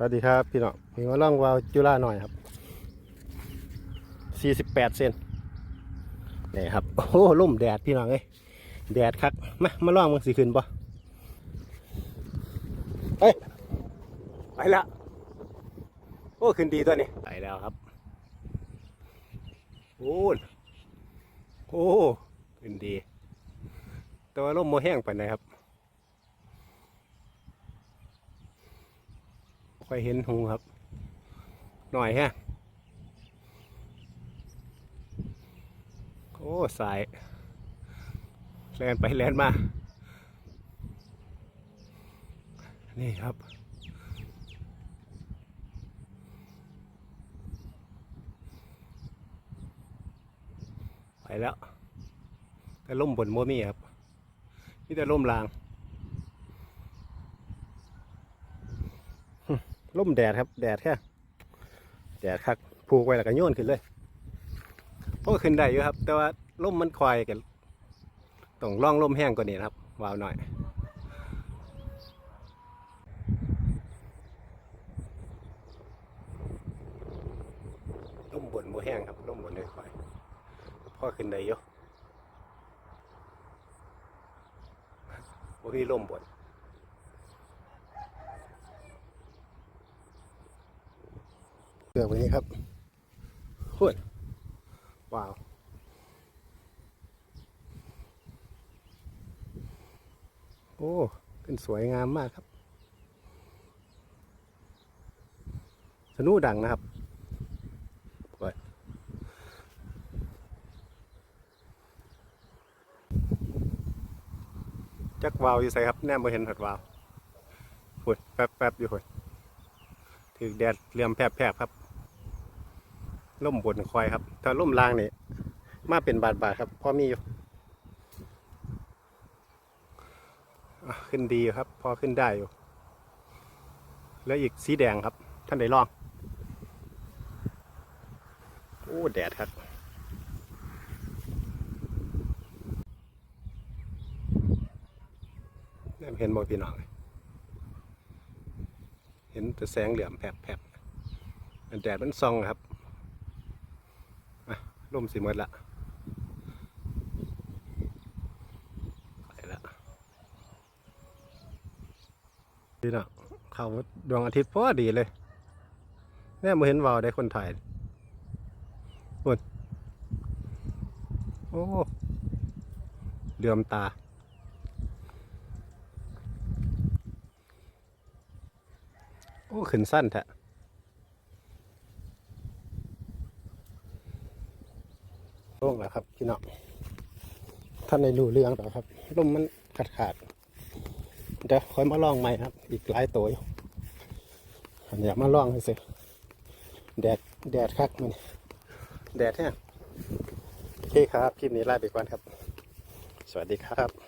สวัสดีครับพี่น้องมีมาล่องวาวจุฬาหน่อยครับ 48 เซนนี่ครับ โอ้โหล่มแดดพี่น้องเอ้ยแดดคัก มามาล่องมันสิขึ้นปะเฮ้ย ไปละโอ้ขึ้นดีตัวนี้ ไปแล้วครับ โอ้ยโอ้ขึ้นดี แต่ว่าล่มโมแห้งไปไหนใดครับ ค่อยเห็นหูครับ หน่อยฮะโอ้สายแลนไปแลนมา นี่ครับไปแล้ว แต่ล่มบนโมมี่ครับนี่แต่ล่มลาง ล่มแดดครับแดดแค่แดดคักผูกไว้แล้วก็โยนขึ้นเลยโอ้ขึ้นได้อยู่ครับ แต่ว่าล่มมันควายกันต้องล่องล่มแห้งกว่านี้นครับวาวหน่อยล่มบนโมแห้งครับล่มบนเลยควายพ่อขึ้นได้อยู่โอ้พี่ล่มบน เกือบวันนี้ครับโอ้ยว้าวโอ้ขึ้นสวยงามมากครับ สนุดังนะครับไปจักวาวอยู่ใส่ครับ แนมบ่เห็นหัดวาวฝุ่นแป๊บแป๊บๆอยู่ฝุ่นถือแดดเหลี่ยมแผบแผบๆครับ ล่มบนควายครับ ถ้าล่มล่างนี่มาเป็นบาทบาทครับพอมีอยู่ขึ้นดีครับ พอขึ้นได้อยู่แล้วอีกสีแดงครับ ท่านได้ลอง โอ้แดดครับเห็นบ่พี่น้องเห็นแต่แสงเหลี่ยมแผบแผบๆแดดมันส่องครับ ล่มสีหมดละไปละดีนะเขาดวงอาทิตย์พอดีเลยแม่มาเห็นวาวได้คนถ่ายนู่นโอ้เหลื่อมตาโอ้ ขึ้นสั้นแท้ โล่งแล้วครับพี่น้องท่านในรู้เรื่องแล้วครับลมมันขาดขาดๆเดี๋ยวค่อยมาลองใหม่ครับ อีกหลายตัวอยู่อยากมาลองให้สิแดดแดดคักมันแดดแห้งโอเคครับ คลิปนี้ลาไปก่อนครับ สวัสดีครับ